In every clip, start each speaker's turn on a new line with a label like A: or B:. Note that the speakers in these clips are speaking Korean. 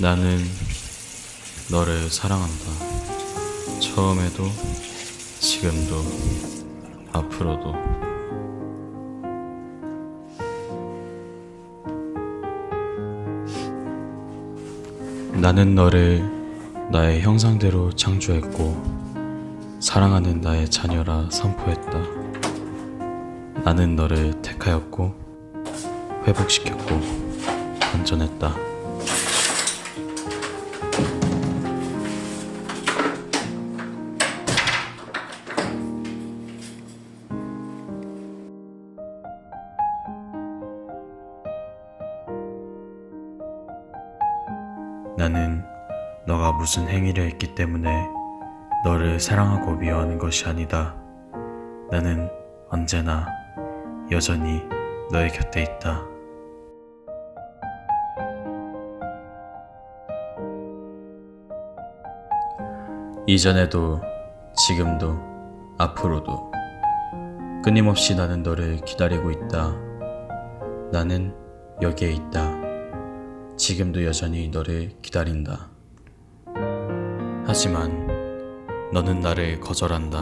A: 나는 너를 사랑한다. 처음에도, 지금도, 앞으로도. 나는 너를 나의 형상대로 창조했고, 사랑하는 나의 자녀라 선포했다. 나는 너를 택하였고, 회복시켰고, 건전했다. 나는 너가 무슨 행위를 했기 때문에 너를 사랑하고 미워하는 것이 아니다. 나는 언제나 여전히 너의 곁에 있다. 이전에도 지금도 앞으로도 끊임없이 나는 너를 기다리고 있다. 나는 여기에 있다. 지금도 여전히 너를 기다린다. 하지만 너는 나를 거절한다.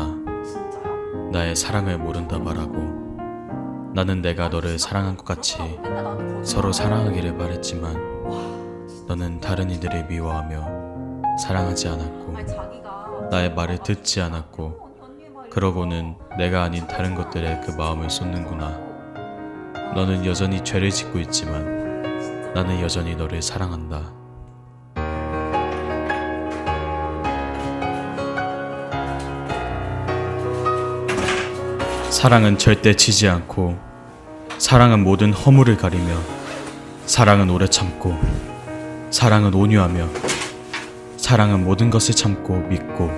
A: 나의 사랑을 모른다 말하고 나는 내가 너를 사랑한 것 같이 서로 사랑하기를 바랬지만 너는 다른 이들을 미워하며 사랑하지 않았고 나의 말을 듣지 않았고 그러고는 내가 아닌 다른 것들에 그 마음을 쏟는구나. 너는 여전히 죄를 짓고 있지만 나는 여전히 너를 사랑한다. 사랑은 절대 지지 않고 사랑은 모든 허물을 가리며 사랑은 오래 참고 사랑은 온유하며 사랑은 모든 것을 참고 믿고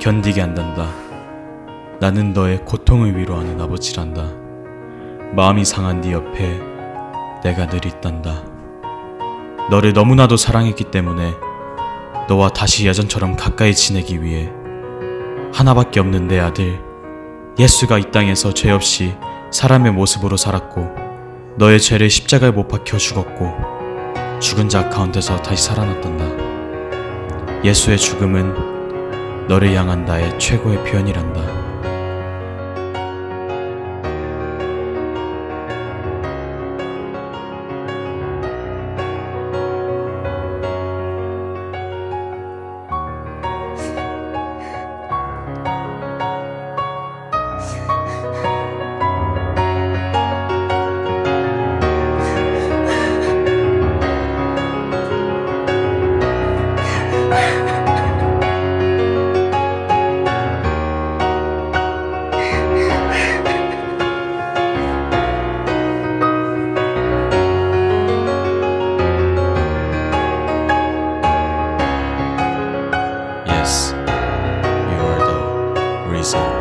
A: 견디게 한단다. 나는 너의 고통을 위로하는 아버지란다. 마음이 상한 네 옆에 내가 늘 있단다. 너를 너무나도 사랑했기 때문에 너와 다시 예전처럼 가까이 지내기 위해 하나밖에 없는 내 아들 예수가 이 땅에서 죄 없이 사람의 모습으로 살았고 너의 죄를 십자가에 못 박혀 죽었고 죽은 자 가운데서 다시 살아났단다. 예수의 죽음은 너를 향한 나의 최고의 표현이란다. because you are the reason.